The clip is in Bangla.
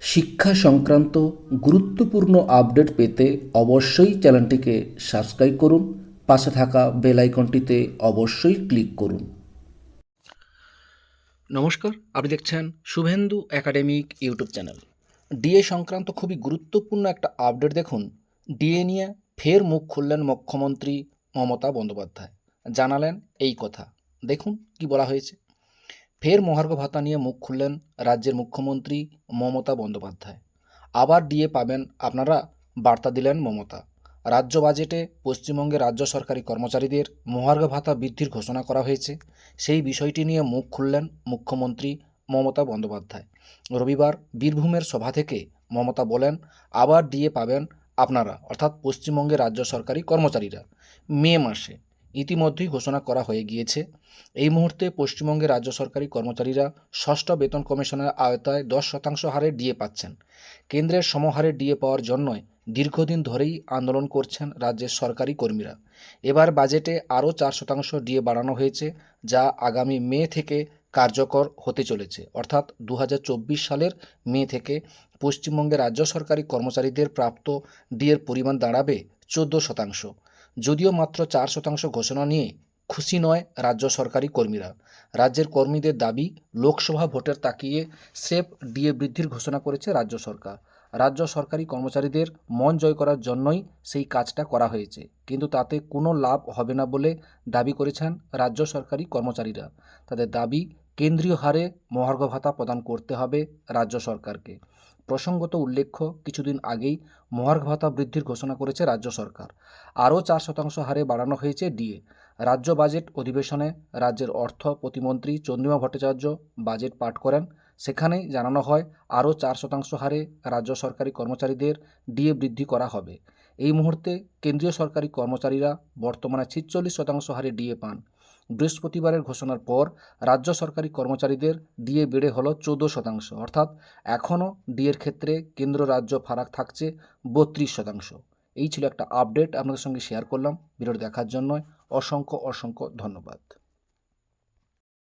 শিক্ষা সংক্রান্ত গুরুত্বপূর্ণ আপডেট পেতে অবশ্যই চ্যানেলটিকে সাবস্ক্রাইব করুন, পাশে থাকা বেল আইকনটিতে অবশ্যই ক্লিক করুন। নমস্কার, আপনি দেখছেন Shubhendu academic YouTube channel. DA সংক্রান্ত খুবই গুরুত্বপূর্ণ একটা আপডেট দেখুন। ডিএ নিয়ে ফের মুখ খুললেন মুখ্যমন্ত্রী মমতা বন্দ্যোপাধ্যায়। জানালেন এই কথা। দেখুন কি বলা হয়েছে। ফের মহার্ঘ ভাতা নিয়ে মুখ খুললেন রাজ্যের মুখ্যমন্ত্রী মমতা বন্দ্যোপাধ্যায়। আবার ডিএ পাবেন আপনারা বার্তা দিলেন মমতা। রাজ্য বাজেটে পশ্চিমবঙ্গের রাজ্য সরকারি কর্মচারীদের মহার্ঘ ভাতা বৃদ্ধির ঘোষণা করা হয়েছে। সেই বিষয়টি নিয়ে মুখ খুললেন মুখ্যমন্ত্রী মমতা বন্দ্যোপাধ্যায়। রবিবার বীরভূমের সভা থেকে মমতা বলেন, আবার ডিএ পাবেন আপনারা, অর্থাৎ পশ্চিমবঙ্গের রাজ্য সরকারি কর্মচারীরা মে মাসে। ইতিমধ্যেই ঘোষণা করা হয়ে গিয়েছে। এই মুহূর্তে পশ্চিমবঙ্গের রাজ্য সরকারি কর্মচারীরা ষষ্ঠ বেতন কমিশনের আওতায় দশ শতাংশ হারে ডিএ পাচ্ছেন। কেন্দ্রের সমহারে ডিএ পাওয়ার জন্যই দীর্ঘদিন ধরেই আন্দোলন করছেন রাজ্যের সরকারি কর্মীরা। এবার বাজেটে আরও চার শতাংশ ডিএ বাড়ানো হয়েছে, যা আগামী মে থেকে কার্যকর হতে চলেছে। অর্থাৎ দু হাজার চব্বিশ সালের মে থেকে পশ্চিমবঙ্গের রাজ্য সরকারি কর্মচারীদের প্রাপ্ত ডিএর পরিমাণ দাঁড়াবে চোদ্দ শতাংশ। যদিও মাত্র চার শতাংশ ঘোষণা নিয়ে খুশি নয় রাজ্য সরকারি কর্মীরা। রাজ্যের কর্মীদের দাবি, লোকসভা ভোটের তাকিয়ে সেফ ডিএ বৃদ্ধির ঘোষণা করেছে রাজ্য সরকার। রাজ্য সরকারি কর্মচারীদের মন জয় করার জন্যই সেই কাজটা করা হয়েছে। কিন্তু তাতে কোনো লাভ হবে না বলে দাবি করেছেন রাজ্য সরকারি কর্মচারীরা। তাদের দাবি কেন্দ্রীয় হারে মহার্ঘ ভাতা প্রদান করতে হবে রাজ্য সরকারকে। প্রসঙ্গত উল্লেখ্য, কিছুদিন আগেই মহার্ঘ ভাতা বৃদ্ধির ঘোষণা করেছে রাজ্য সরকার। আরও চার শতাংশ হারে বাড়ানো হয়েছে ডিএ। রাজ্য বাজেট অধিবেশনে রাজ্যের অর্থ প্রতিমন্ত্রী চন্দ্রিমা ভট্টাচার্য বাজেট পাঠ করেন। সেখানেই জানানো হয়, আরও চার শতাংশ হারে রাজ্য সরকারি কর্মচারীদের ডিএ বৃদ্ধি করা হবে। এই মুহূর্তে কেন্দ্রীয় সরকারি কর্মচারীরা বর্তমানে ছিচল্লিশ শতাংশ হারে ডিএ পান। বৃহস্পতিবারের ঘোষণার পর রাজ্য সরকারি কর্মচারীদের ডিএ বেড়ে হলো চৌদ্দ শতাংশ। অর্থাৎ এখনও ডিএর ক্ষেত্রে কেন্দ্র রাজ্য ফারাক থাকছে বত্রিশ শতাংশ। এই ছিল একটা আপডেট আপনাদের সঙ্গে শেয়ার করলাম। ভিডিওটি দেখার জন্য অসংখ্য অসংখ্য ধন্যবাদ।